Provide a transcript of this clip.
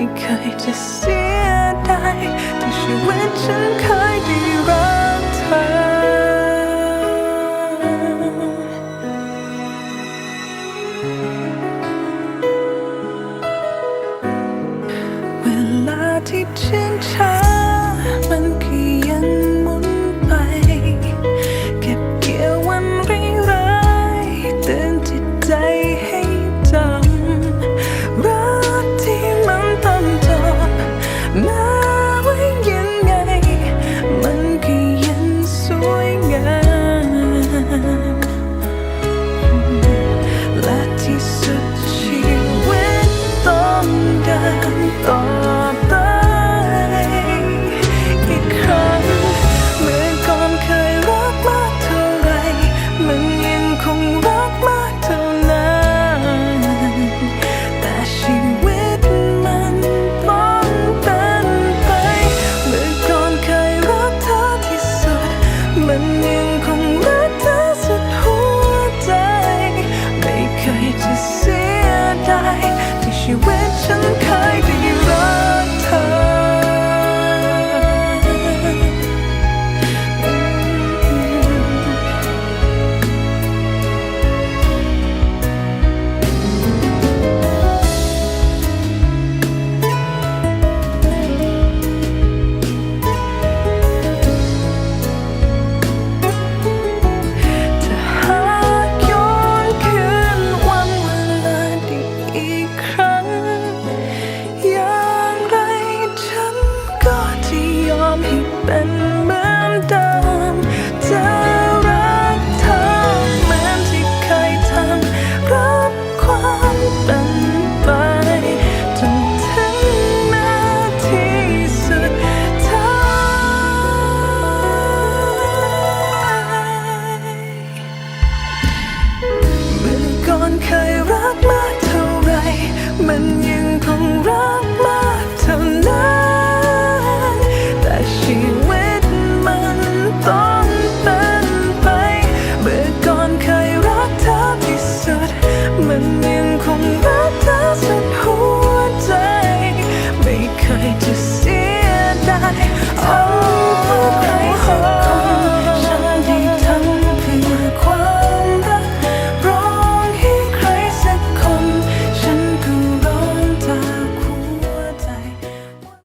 ไม่เคยจะเสียดายที่ชีวิตฉันเคยได้รักเธอ เวลาที่ฉันใช้ been. Burned.